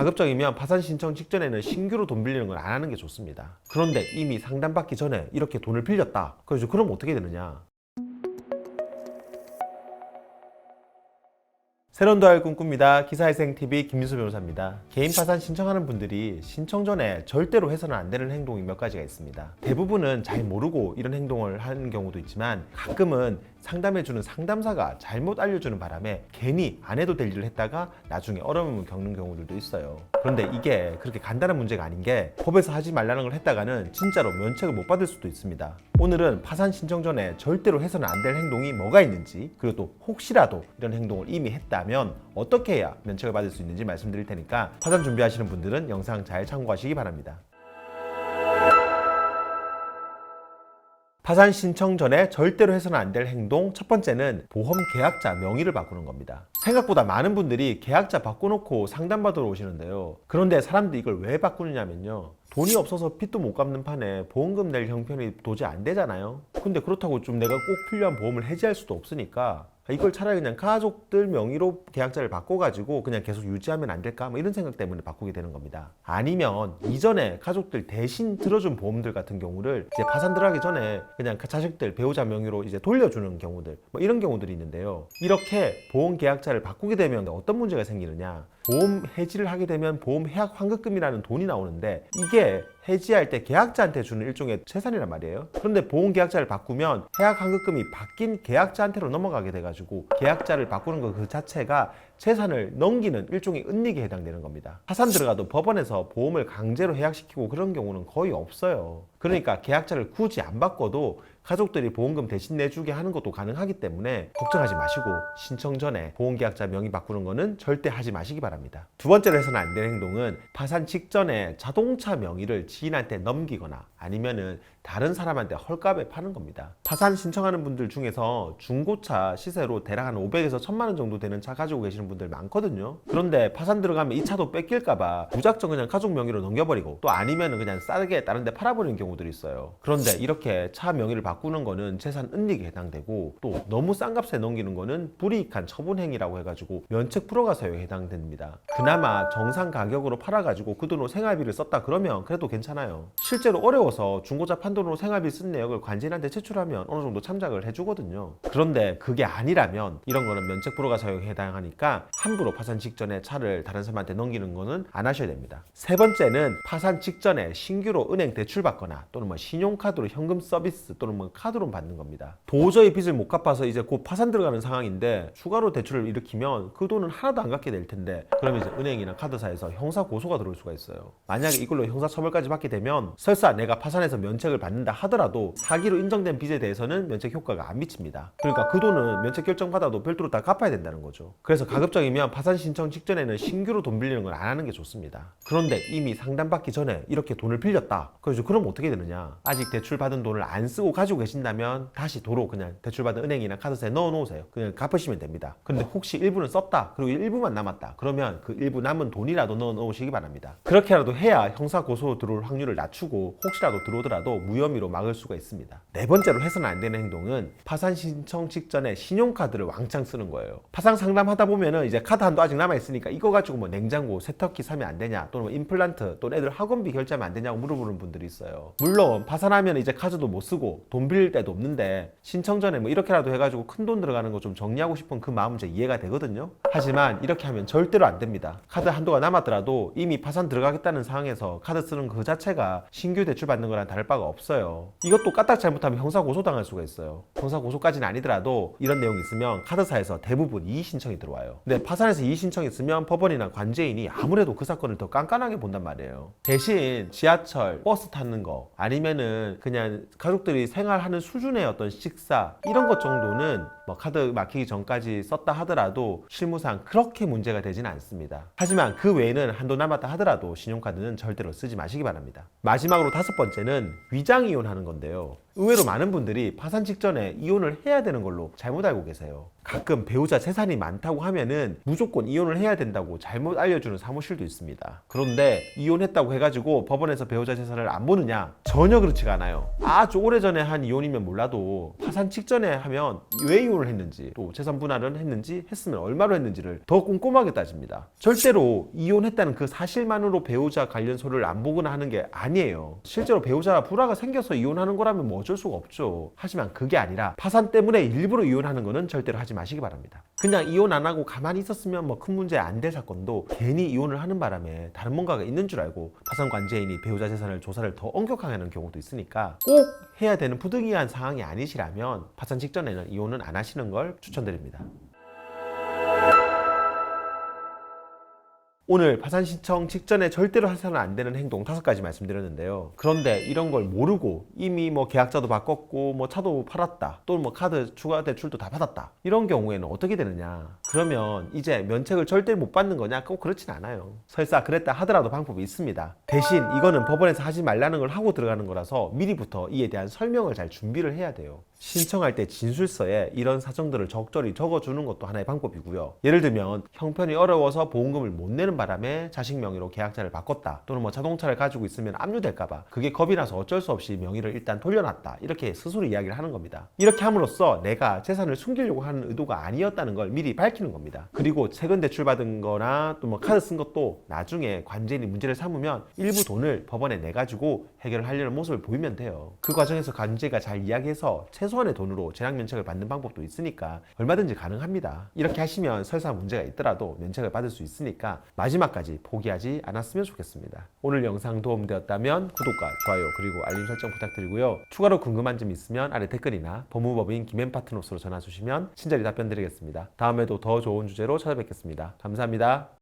가급적이면 파산 신청 직전에는 신규로 돈 빌리는 걸 안 하는 게 좋습니다. 그런데 이미 상담받기 전에 이렇게 돈을 빌렸다. 그래서 그럼 어떻게 되느냐? 새로운 도알 꿈꿉니다. 기사회생 TV 김민수 변호사입니다. 개인 파산 신청하는 분들이 신청 전에 절대로 해서는 안 되는 행동이 몇 가지가 있습니다. 대부분은 잘 모르고 이런 행동을 하는 경우도 있지만 가끔은 상담해주는 상담사가 잘못 알려주는 바람에 괜히 안 해도 될 일을 했다가 나중에 어려움을 겪는 경우들도 있어요. 그런데 이게 그렇게 간단한 문제가 아닌 게 법에서 하지 말라는 걸 했다가는 진짜로 면책을 못 받을 수도 있습니다. 오늘은 파산 신청 전에 절대로 해서는 안 될 행동이 뭐가 있는지 그리고 또 혹시라도 이런 행동을 이미 했다면 어떻게 해야 면책을 받을 수 있는지 말씀드릴 테니까 파산 준비하시는 분들은 영상 잘 참고하시기 바랍니다. 파산 신청 전에 절대로 해서는 안 될 행동 첫 번째는 보험 계약자 명의를 바꾸는 겁니다. 생각보다 많은 분들이 계약자 바꿔놓고 상담받으러 오시는데요. 그런데 사람들이 이걸 왜 바꾸느냐면요. 돈이 없어서 빚도 못 갚는 판에 보험금 낼 형편이 도저히 안 되잖아요. 근데 그렇다고 좀 내가 꼭 필요한 보험을 해지할 수도 없으니까 이걸 차라리 그냥 가족들 명의로 계약자를 바꿔가지고 그냥 계속 유지하면 안 될까? 뭐 이런 생각 때문에 바꾸게 되는 겁니다. 아니면 이전에 가족들 대신 들어준 보험들 같은 경우를 이제 파산 들어가기 전에 그냥 그 자식들 배우자 명의로 이제 돌려주는 경우들 뭐 이런 경우들이 있는데요. 이렇게 보험 계약자를 바꾸게 되면 어떤 문제가 생기느냐? 보험 해지를 하게 되면 보험 해약 환급금이라는 돈이 나오는데 이게 해지할 때 계약자한테 주는 일종의 재산이란 말이에요. 그런데 보험 계약자를 바꾸면 해약 환급금이 바뀐 계약자한테로 넘어가게 돼가지고 계약자를 바꾸는 것 그 자체가 재산을 넘기는 일종의 은닉에 해당되는 겁니다. 파산 들어가도 법원에서 보험을 강제로 해약시키고 그런 경우는 거의 없어요. 그러니까 계약자를 굳이 안 바꿔도 가족들이 보험금 대신 내주게 하는 것도 가능하기 때문에 걱정하지 마시고 신청 전에 보험계약자 명의 바꾸는 거는 절대 하지 마시기 바랍니다. 두 번째로 해서는 안 되는 행동은 파산 직전에 자동차 명의를 지인한테 넘기거나 아니면은 다른 사람한테 헐값에 파는 겁니다. 파산 신청하는 분들 중에서 중고차 시세로 대략 한 500에서 1000만 원 정도 되는 차 가지고 계시는 분들 많거든요. 그런데 파산 들어가면 이 차도 뺏길까봐 무작정 그냥 가족 명의로 넘겨버리고 또 아니면은 그냥 싸게 다른 데 팔아버리는 경우들이 있어요. 그런데 이렇게 차 명의를 바꾸 는 거는 재산 은닉에 해당되고 또 너무 싼 값에 넘기는 거는 불이익한 처분 행위라고 해가지고 면책 불허가 사유에 해당됩니다. 그나마 정상 가격으로 팔아가지고 그 돈으로 생활비를 썼다 그러면 그래도 괜찮아요. 실제로 어려워서 중고차 판돈으로 생활비 쓴 내역을 관진한테 제출하면 어느 정도 참작을 해주거든요. 그런데 그게 아니라면 이런 거는 면책 불허가 사유에 해당하니까 함부로 파산 직전에 차를 다른 사람한테 넘기는 거는 안 하셔야 됩니다. 세 번째는 파산 직전에 신규로 은행 대출 받거나 또는 뭐 신용카드로 현금 서비스 또는 뭐 카드로 받는 겁니다. 도저히 빚을 못 갚아서 이제 곧 파산 들어가는 상황인데 추가로 대출을 일으키면 그 돈은 하나도 안 갚게 될 텐데 그러면 이제 은행이나 카드사에서 형사 고소가 들어올 수가 있어요. 만약에 이걸로 형사 처벌까지 받게 되면 설사 내가 파산해서 면책을 받는다 하더라도 사기로 인정된 빚에 대해서는 면책 효과가 안 미칩니다. 그러니까 그 돈은 면책 결정 받아도 별도로 다 갚아야 된다는 거죠. 그래서 가급적이면 파산 신청 직전에는 신규로 돈 빌리는 걸 안 하는 게 좋습니다. 그런데 이미 상담받기 전에 이렇게 돈을 빌렸다. 그래서 그럼 어떻게 되느냐? 아직 대출 받은 돈을 안 쓰고 가지고 계신다면 다시 도로 그냥 대출 받은 은행이나 카드사에 넣어 놓으세요. 그냥 갚으시면 됩니다. 근데 혹시 일부는 썼다. 그리고 일부만 남았다. 그러면 그 일부 남은 돈이라도 넣어 놓으시기 바랍니다. 그렇게라도 해야 형사 고소 들어올 확률을 낮추고 혹시라도 들어오더라도 무혐의로 막을 수가 있습니다. 네 번째로 해서는 안 되는 행동은 파산 신청 직전에 신용카드를 왕창 쓰는 거예요. 파산 상담하다 보면은 이제 카드 한도 아직 남아 있으니까 이거 가지고 뭐 냉장고, 세탁기 사면 안 되냐, 또는 뭐 임플란트, 또는 애들 학원비 결제하면 안 되냐고 물어보는 분들이 있어요. 물론 파산하면 이제 카드도 못 쓰고 돈 빌릴 데도 없는데 신청 전에 뭐 이렇게라도 해가지고 큰 돈 들어가는 거 좀 정리하고 싶은 그 마음은 이제 이해가 되거든요. 하지만 이렇게 하면 절대로 안 됩니다. 카드 한도가 남았더라도 이미 파산 들어가겠다는 상황에서 카드 쓰는 그 자체가 신규 대출 받는 거랑 다를 바가 없어요. 이것도 까딱 잘못하면 형사 고소 당할 수가 있어요. 형사 고소까지는 아니더라도 이런 내용이 있으면 카드사에서 대부분 이의 신청이 들어와요. 근데 파산에서 이의 신청이 있으면 법원이나 관제인이 아무래도 그 사건을 더 깐깐하게 본단 말이에요. 대신 지하철, 버스 타는 거 아니면은 그냥 가족들이 생활 하는 수준의 어떤 식사 이런 것 정도는 뭐 카드 막히기 전까지 썼다 하더라도 실무상 그렇게 문제가 되지는 않습니다. 하지만 그 외에는 한도 남았다 하더라도 신용카드는 절대로 쓰지 마시기 바랍니다. 마지막으로 다섯 번째는 위장 이혼하는 건데요. 의외로 많은 분들이 파산 직전에 이혼을 해야 되는 걸로 잘못 알고 계세요. 가끔 배우자 재산이 많다고 하면은 무조건 이혼을 해야 된다고 잘못 알려주는 사무실도 있습니다. 그런데 이혼했다고 해가지고 법원에서 배우자 재산을 안 보느냐? 전혀 그렇지가 않아요. 아주 오래전에 한 이혼이면 몰라도 파산 직전에 하면 왜 이혼을 했는지 또 재산 분할은 했는지 했으면 얼마로 했는지를 더 꼼꼼하게 따집니다. 절대로 이혼했다는 그 사실만으로 배우자 관련 소를 안 보거나 하는 게 아니에요. 실제로 배우자 불화가 생겨서 이혼하는 거라면 뭐 어쩔 수가 없죠. 하지만 그게 아니라 파산 때문에 일부러 이혼하는 거는 절대로 하지 마시기 바랍니다. 그냥 이혼 안 하고 가만히 있었으면 뭐 큰 문제 안 될 사건도 괜히 이혼을 하는 바람에 다른 뭔가가 있는 줄 알고 파산 관제인이 배우자 재산을 조사를 더 엄격하게 하는 경우도 있으니까 꼭 해야 되는 부득이한 상황이 아니시라면 파산 직전에는 이혼은 안 하시는 걸 추천드립니다. 오늘 파산 신청 직전에 절대로 해서는 안 되는 행동 다섯 가지 말씀드렸는데요. 그런데 이런 걸 모르고 이미 뭐 계약자도 바꿨고 뭐 차도 팔았다. 또 뭐 카드 추가 대출도 다 받았다. 이런 경우에는 어떻게 되느냐? 그러면 이제 면책을 절대 못 받는 거냐? 꼭 그렇진 않아요. 설사 그랬다 하더라도 방법이 있습니다. 대신 이거는 법원에서 하지 말라는 걸 하고 들어가는 거라서 미리부터 이에 대한 설명을 잘 준비를 해야 돼요. 신청할 때 진술서에 이런 사정들을 적절히 적어주는 것도 하나의 방법이고요. 예를 들면 형편이 어려워서 보험금을 못 내는 바람에 자식 명의로 계약자를 바꿨다. 또는 뭐 자동차를 가지고 있으면 압류될까봐 그게 겁이 나서 어쩔 수 없이 명의를 일단 돌려놨다. 이렇게 스스로 이야기를 하는 겁니다. 이렇게 함으로써 내가 재산을 숨기려고 하는 의도가 아니었다는 걸 미리 밝히는 겁니다. 그리고 최근 대출받은 거나 또 뭐 카드 쓴 것도 나중에 관제인이 문제를 삼으면 일부 돈을 법원에 내가지고 해결을 하려는 모습을 보이면 돼요. 그 과정에서 관제가 잘 이야기해서 최소한의 돈으로 재량 면책을 받는 방법도 있으니까 얼마든지 가능합니다. 이렇게 하시면 설사 문제가 있더라도 면책을 받을 수 있으니까 마지막까지 포기하지 않았으면 좋겠습니다. 오늘 영상 도움되었다면 구독과 좋아요 그리고 알림 설정 부탁드리고요. 추가로 궁금한 점 있으면 아래 댓글이나 법무법인 김앤 파트너스로 전화 주시면 친절히 답변 드리겠습니다. 다음에도 더 좋은 주제로 찾아뵙겠습니다. 감사합니다.